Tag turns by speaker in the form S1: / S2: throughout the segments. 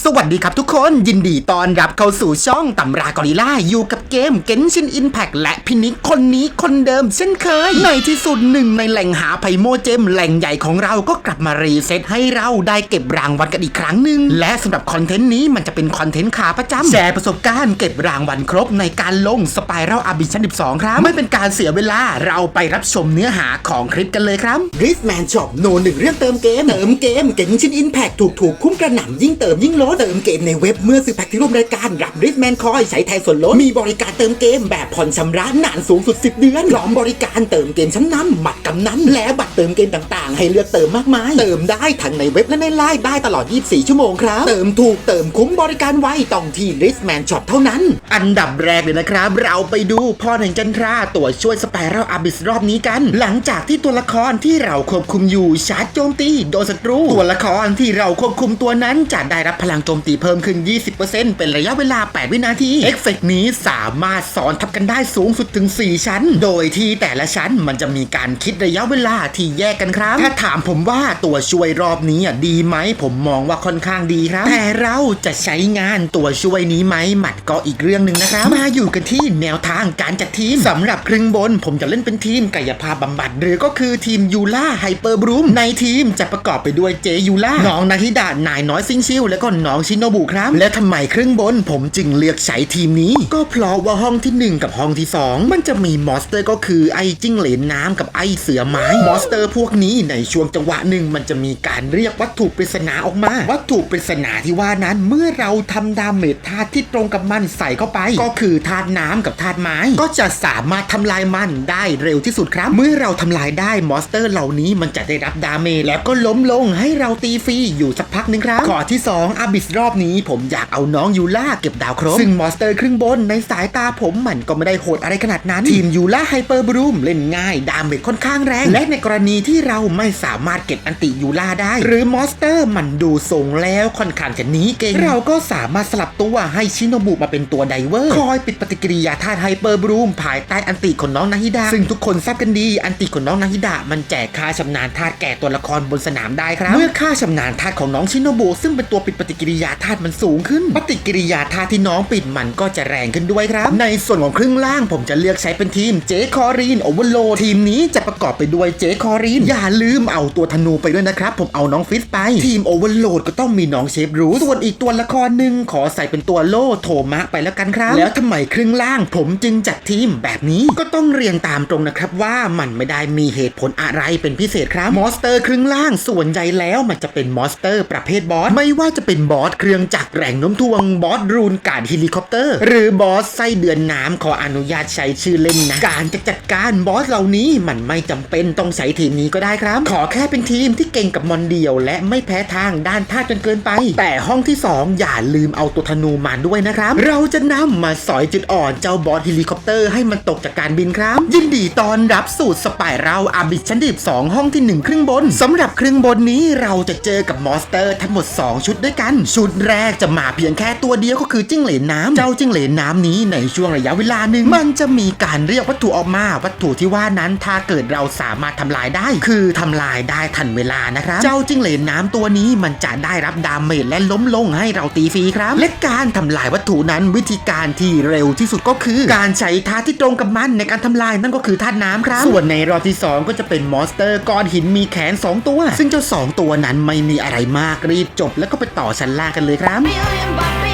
S1: สวัสดีครับทุกคนยินดีต้อนรับเข้าสู่ช่องตำรากอริลล่าอยู่กับเกม Genshin Impact และพินิกคนนี้คนเดิมเช่นเคย ในที่สุดหนึ่งในแหล่งหาไพโมเจมแหล่งใหญ่ของเราก็กลับมารีเซ็ตให้เราได้เก็บรางวัลกันอีกครั้งหนึ่งและสำหรับคอนเทนต์นี้มันจะเป็นคอนเทนต์ขาประจำแชร์ประสบการณ์เก็บรางวัลครบในการลงสไปรัลอาบิชัน12 ครับ ไม่เป็นการเสียเวลาเราไปรับชมเนื้อหาของคลิปกันเลยครับ r i f Man Shop โนหนึ่งเรื่องเติมเกมเติมเกม Genshin Impact ถูกถูกๆคุ้มกระหน่ำยิ่งเติมยิ่งลดเติมเกมในเว็บเมื่อซื้อแพ็คที่ร่วมรายการรับ r i f Man Coin ใช้แทนส่วนลดมีบริการเติมเกมแบบผ่อนชำระนานสูงสุด 10 เดือนพร้อมบริการเติมเกมชั้นนำบัตรกำนันและบัตรเติมเกมต่างๆ ให้เลือกเติมมากมาย เติมได้ทั้งในเว็บและในไลน์ได้ตลอด 24 ชั่วโมงครับ เติมถูกเติมคุ้มบริการไวต้องที่ r i f Man Shop เท่านั้น อันดับแรกเลยนะครับ เราไปดูพ่อแห่งจันทราตัวช่วยสไปรัลอาบิสรอบนี้กัน หลังจากที่ตัวละครที่เราควบคุมอยู่ชาร์จโจมตีโดนศัตรูตัวละครที่เราควบคุมตัวนั้นจะได้รับพลังดังโจมตีเพิ่มขึ้น 20%เป็นระยะเวลา 8 วินาที เอฟเฟกต์นี้สามารถสอนทับกันได้สูงสุดถึง 4 ชั้น โดยที่แต่ละชั้นมันจะมีการคิดระยะเวลาที่แยกกันครับ ถ้าถามผมว่าตัวช่วยรอบนี้อะดีไหม ผมมองว่าค่อนข้างดีครับ แต่เราจะใช้งานตัวช่วยนี้ไหมหมัดก็อีกเรื่องหนึ่งนะครับ มาอยู่กันที่แนวทางการจัดทีมสำหรับครึ่งบน ผมจะเล่นเป็นทีมกายภาพบำบัด หรือก็คือทีมยูล่าไฮเปอร์บรูมในทีมจะประกอบไปด้วยเจยูล่าน้องนาฮิดะนายน้อยซิงชิวและก็น้องชิโนบุครับ และทำไมครึ่งบนผมจึงเลือกใช้ทีมนี้ ก็เพราะว่าห้องทีหนึ่1 กับห้องที่ 2 มันจะมีมอสเตอร์ก็คือไอ้จิ้งเหลนน้ำกับไอ้เสือไม้มอสเตอร์พวกนี้ในช่วงจังหวะหนึ่งมันจะมีการเรียกวัตถุปริศนาออกมา วัตถุปริศนาที่ว่านั้นเมื่อเราทำดาเมจธาตุที่ตรงกับมันใส่เข้าไป ก็คือธาตุน้ำกับธาตุไม้ ก็จะสามารถทำลายมันได้เร็วที่สุดครับ เมื่อเราทำลายได้มอสเตอร์เหล่านี้มันจะได้รับดาเมจแล้วก็ล้มลงให้เราตีฟรีอยู่สักพักหนึ่งครับข้อที่ 2อาบิสรอบนี้ผมอยากเอาน้องยูล่าเก็บดาวครบ ซึ่งมอนสเตอร์ครึ่งบนในสายตาผมมันก็ไม่ได้โหดอะไรขนาดนั้น ทีมยูล่าไฮเปอร์บรูมเล่นง่ายดาเมจค่อนข้างแรง และในกรณีที่เราไม่สามารถเก็บอันติยูล่าได้ หรือมอนสเตอร์มันดูทรงแล้วค่อนข้างจะหนีเก่งเราก็สามารถสลับตัวให้ชิโนบุมาเป็นตัวไดเวอร์คอยปิดปฏิกิริยาธาตุไฮเปอร์บรูมภายใต้อันติของน้องนาฮิดะซึ่งทุกคนทราบกันดีอันติของน้องนาฮิดะมันแจกค่าชำนาญธาตุแก่ตัวละครบนสนามได้ครับเมื่อค่าชำนาญธาตุของน้องชิโนบุซึ่งเป็นตัวปิดปฏิกิริยาธาตุมันสูงขึ้น ปฏิกิริยาธาตุที่น้องปิดมันก็จะแรงขึ้นด้วยครับ ในส่วนของครึ่งล่างผมจะเลือกใช้เป็นทีมเจคอรีนโอเวอร์โหลดทีมนี้จะประกอบไปด้วยเจคอรีนอย่าลืมเอาตัวธนูไปด้วยนะครับ ผมเอาน้องฟิสไป ทีมโอเวอร์โหลดก็ต้องมีน้องเชฟรูส่วนอีกตัวละครหนึ่งขอใส่เป็นตัวโลโทมะไปแล้วกันครับ แล้วทำไมครึ่งล่างผมจึงจัดทีมแบบนี้ก็ต้องเรียนตามตรงนะครับว่ามันไม่ได้มีเหตุผลอะไรเป็นพิเศษครับมอสเตอร์ครึ่งล่างส่วนใหญ่แล้วมันจะเป็นมอสเตอร์ประเภทบอสไม่ว่าจะเป็นบอสเครื่องจักรแรงโน้มถ่วงบอสรูนการเฮลิคอปเตอร์ หรือบอสไส้เดือนน้ำขออนุญาตใช้ชื่อเล่นนะ การจะจัดการบอสเหล่านี้มันไม่จำเป็นต้องใช้ทีมนี้ก็ได้ครับ ขอแค่เป็นทีมที่เก่งกับมอนเดียว และไม่แพ้ทางด้านท่าจนเกินไป แต่ห้องที่ 2 อย่าลืมเอาตัวธนูมาด้วยนะครับ เราจะนำมาสอยจุดอ่อนเจ้าบอสเฮลิคอปเตอร์ให้มันตกจากการบินครับ ยินดีตอนรับสู่สไปรัลอาบิชันดิบ2ห้องที่1ครึ่งบนสำหรับครึ่งบนนี้เราจะเจอกับมอสเตอร์ทั้งหมด 2 ชุดด้วยกันชุดแรกจะมาเพียงแค่ตัวเดียวก็คือจิ้งเหลนน้ำเจ้าจิ้งเหลนน้ำนี้ในช่วงระยะเวลาหนึ่งมันจะมีการเรียกวัตถุออกมาวัตถุที่ว่านั้นถ้าเกิดเราสามารถทำลายได้ คือทำลายได้ทันเวลานะครับ เจ้าจิ้งเหลนน้ำตัวนี้มันจะได้รับดาเมจและล้มลงให้เราตีฟรีครับ และการทำลายวัตถุนั้นวิธีการที่เร็วที่สุดก็คือ การใช้ท่าที่ตรงกับมันในการทำลายนั่นก็คือธาน้ำครับ ส่วนในรอบที่ 2 ก็จะเป็นมอนสเตอร์ก้อนหินมีแขน 2 ตัว ซึ่งเจ้า 2 ตัวนั้นไม่มีอะไรมากรีบจบแล้วก็ไปต่อชนล่างกันเลยครับ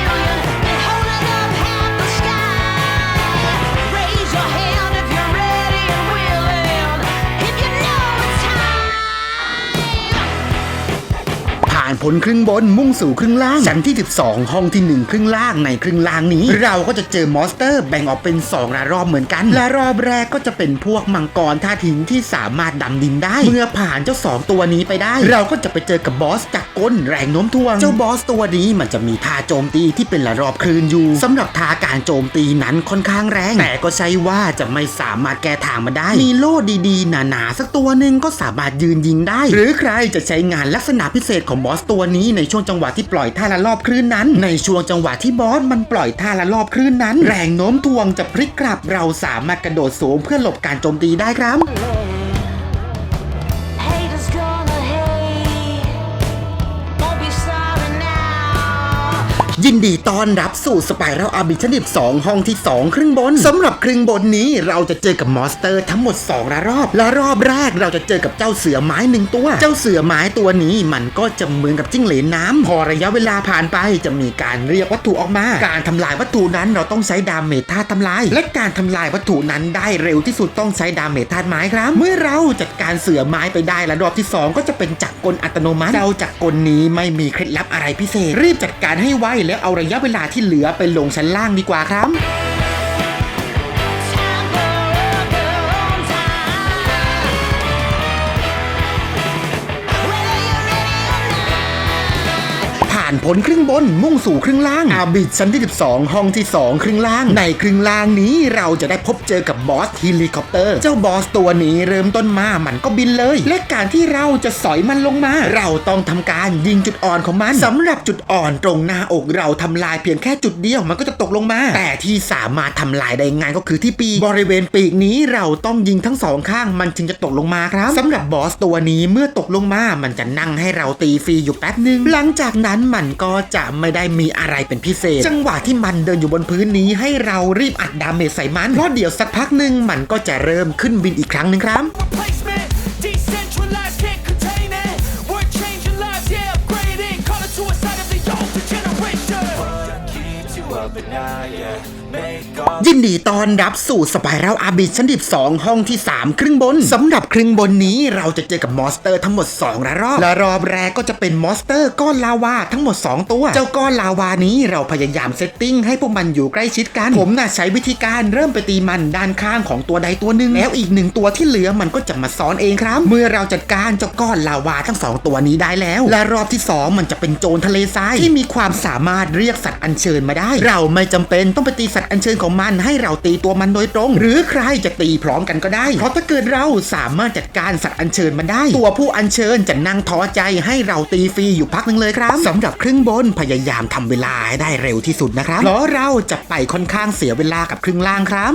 S1: ผ่านพ้นครึ่งบนมุ่งสู่ครึ่งล่าง ชั้นที่ 12 ห้องที่ 1 ครึ่งล่างในครึ่งล่างนี้ เราก็จะเจอมอนสเตอร์แบ่งออกเป็น2ระรอบเหมือนกัน และรอบแรกก็จะเป็นพวกมังกรท่าถิงที่สามารถดำดินได้ เมื่อผ่านเจ้า 2 ตัวนี้ไปได้ เราก็จะไปเจอกับบอสจากก้นแรงโน้มถ่วง เจ้าบอสตัวนี้มันจะมีท่าโจมตีที่เป็นระรอบคลื่นอยู่สำหรับท่าการโจมตีนั้นค่อนข้างแรง แต่ก็ใช่ว่าจะไม่สามารถแก้ทางมาได้ มีโล่ดีๆหนาๆสักตัวหนึ่งก็สามารถยืนยิงได้ หรือใครจะใช้งานลักษณะพิเศษของบอสตัวนี้ในช่วงจังหวะที่ปล่อยท่าละรอบคลื่นนั้น ในช่วงจังหวะที่บอสมันปล่อยท่าละรอบคลื่นนั้น แรงโน้มถ่วงจะพลิกกลับเราสามารถกระโดดสูงเพื่อหลบการโจมตีได้ครับ ดีต้อนรับสู่สไปรัลอาบิชนิบ2ห้องที่ 2 ครึ่งบนสำหรับครึ่งบนนี้เราจะเจอกับมอนสเตอร์ทั้งหมด2ระรอบ ละรอบแรกเราจะเจอกับเจ้าเสือไม้หนึ่งตัว เจ้าเสือไม้ตัวนี้มันก็จะเหมือนกับจิ้งเหลนน้ำพอระยะเวลาผ่านไปจะมีการเรียกวัตถุออกมา การทำลายวัตถุนั้นเราต้องใช้ดาเมจธาตุทำลาย และการทำลายวัตถุนั้นได้เร็วที่สุดต้องใช้ดาเมจธาตุไม้ครับ เมื่อเราจัดการเสือไม้ไปได้และรอบที่สองก็จะเป็นจักรกลอัตโนมัติเจ้าจักรกลนี้ไม่มีเคล็ดลับอะไรพิเศษ รีบจัดการให้ไวแล้วเอาเอาระยะเวลาที่เหลือไปลงชั้นล่างดีกว่าครับานพ้นครึ่งบนมุ่งสู่ครึ่งล่างอาบิดชั้นที่ 12 ห้องที่ 2 ครึ่งล่าง ในครึ่งล่างนี้เราจะได้พบเจอกับบอสเฮลิคอปเตอร์ เจ้าบอสตัวนี้เริ่มต้นมามันก็บินเลย และการที่เราจะสอยมันลงมา เราต้องทำการยิงจุดอ่อนของมันสำหรับจุดอ่อนตรงหน้าอกเราทำลายเพียงแค่จุดเดียวมันก็จะตกลงมา แต่ที่สามารถทำลายได้ง่ายก็คือที่ปีกบริเวณปีกนี้เราต้องยิงทั้งสองข้างมันจึงจะตกลงมาครับสำหรับบอสตัวนี้เมื่อตกลงมา มันจะนั่งให้เราตีฟรีอยู่แป๊บหนึ่งหลังจากนั้นมันก็จะไม่ได้มีอะไรเป็นพิเศษ จังหวะที่มันเดินอยู่บนพื้นนี้ให้เรารีบอัดดาเมจใส่มันเพราะเดี๋ยวสักพักหนึ่งมันก็จะเริ่มขึ้นบินอีกครั้งหนึ่งครับ ยินดีต้อนรับสู่สไปรัลอาบิชั้นดิบ2ห้องที่ 3 ครึ่งบนสำหรับครึ่งบนนี้เราจะเจอกับมอนสเตอร์ทั้งหมด 2 ระรอบ และรอบแรกก็จะเป็นมอนสเตอร์ก้อนลาวาทั้งหมด 2 ตัว เจ้าก้อนลาวานี้เราพยายามเซตติ้งให้พวกมันอยู่ใกล้ชิดกัน ผมน่ะใช้วิธีการเริ่มไปตีมันด้านข้างของตัวใดตัวหนึ่งแล้วอีกหนึ่งตัวที่เหลือมันก็จะมาซ้อนเองครับ เมื่อเราจัดการเจ้าก้อนลาวาทั้งสองตัวนี้ได้แล้ว และรอบที่สองมันจะเป็นโจรทะเลทรายที่มีความสามารถเรียกสัตว์อัญเชิญมาได้ เราไม่จำเป็นต้องไปตีสัตว์อัญเชิญของมันให้เราตีตัวมันโดยตรง หรือใครจะตีพร้อมกันก็ได้ เพราะถ้าเกิดเราสามารถจัดการสัตว์อัญเชิญมันได้ ตัวผู้อัญเชิญจะนั่งท้อใจให้เราตีฟรีอยู่พักหนึ่งเลยครับสำหรับครึ่งบนพยายามทำเวลาให้ได้เร็วที่สุดนะครับเพราะเราจะไปค่อนข้างเสียเวลากับครึ่งล่างครับ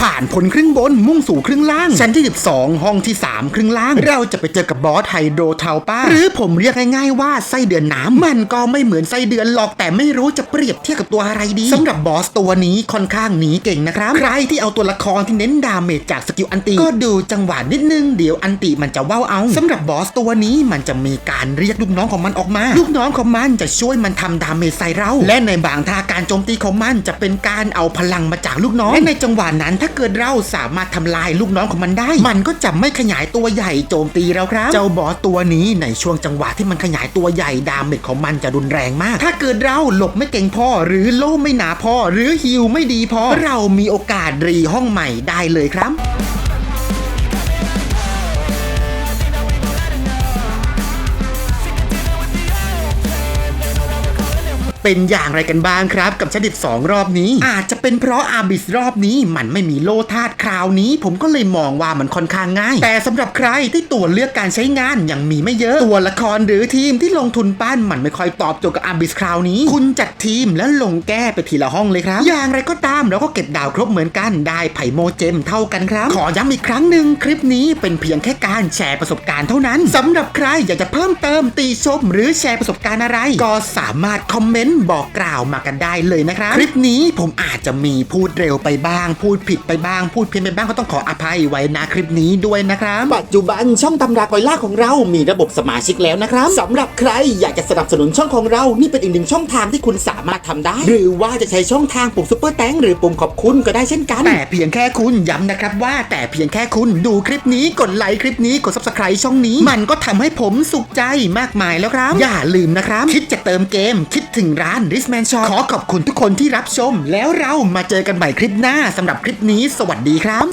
S1: ผ่านพ้นครึ่งบนมุ่งสู่ครึ่งล่าง ชั้นที่ 12 ห้องที่ 3 ครึ่งล่าง เราจะไปเจอกับบอสไฮโดรทาวป้า หรือผมเรียกง่ายๆว่าไส้เดือนน้ำมันก็ไม่เหมือนไส้เดือนหรอกแต่ไม่รู้จะเปรียบเทียบกับตัวอะไรดีสำหรับบอสตัวนี้ค่อนข้างหนีเก่งนะครับ ใครที่เอาตัวละครที่เน้นดาเมจจากสกิลอันติก็ดูจังหวะนิดนึงเดี๋ยวอันติมันจะว่าวเอาสำหรับบอสตัวนี้มันจะมีการเรียกลูกน้องของมันออกมา ลูกน้องของมันจะช่วยมันทำดาเมจใส่เรา และในบางท่าการโจมตีของมันจะเป็นการเอาพลังมาจากลูกน้องและในจังหวะนั้นถ้าาเกิดเราสามารถทำลายลูกน้องของมันได้ มันก็จะไม่ขยายตัวใหญ่โจมตีเราครับ เจ้าบอสตัวนี้ในช่วงจังหวะที่มันขยายตัวใหญ่ดาเมจของมันจะรุนแรงมาก ถ้าเกิดเราหลบไม่เก่งพอ หรือโล่ไม่หนาพอ หรือฮิวไม่ดีพอ เรามีโอกาสรีห้องใหม่ได้เลยครับ เป็นอย่างไรกันบ้างครับ กับชนิด2รอบนี้ อาจจะเป็นเพราะอาบิสรอบนี้มันไม่มีโลธาตุคราวนี้ ผมก็เลยมองว่ามันค่อนข้างง่าย แต่สำหรับใครที่ตัวเลือกการใช้งานยังมีไม่เยอะ ตัวละครหรือทีมที่ลงทุนปั้นมันไม่ค่อยตอบโจทย์กับอาบิสคราวนี้ คุณจัดทีมแล้วลงแก้ไปทีละห้องเลยครับ อย่างไรก็ตามเราก็เก็บดาวครบเหมือนกันได้ไผ่โมเจมเท่ากันครับ ขอย้ำอีกครั้งหนึ่งคลิปนี้เป็นเพียงแค่การแชร์ประสบการณ์เท่านั้นสำหรับใครอยากจะเพิ่มเติมตีชม หรือแชร์ประสบการณ์อะไร ก็สามารถคอมเมนต์บอกกล่าวมากันได้เลยนะครับ คลิปนี้ผมอาจจะมีพูดเร็วไปบ้าง พูดผิดไปบ้าง พูดเพี้ยนไปบ้างก็ต้องขออภัยไว้นะคลิปนี้ด้วยนะครับ ปัจจุบันช่องตำรากอยล่าของเรา มีระบบสมาชิกแล้วนะครับสำหรับใครอยากจะสนับสนุนช่องของเรา นี่เป็นอีกหนึ่งช่องทางที่คุณสามารถทำได้ หรือว่าจะใช้ช่องทางปุ่มซุปเปอร์แตงหรือปุ่มขอบคุณก็ได้เช่นกัน แต่เพียงแค่คุณย้ำนะครับว่าแต่เพียงแค่คุณดูคลิปนี้กดไลค์คลิปนี้กด subscribe ช่องนี้ มันก็ทำให้ผมสุขใจมากมายแล้วครับ อย่าลืมนะครับ คิดจะเติมเกมคิดถึงร้าน r i s m a n Shop ขอขอบคุณทุกคนที่รับชม แล้วเรามาเจอกันใหม่คลิปหน้าสำหรับคลิปนี้ สวัสดีครับ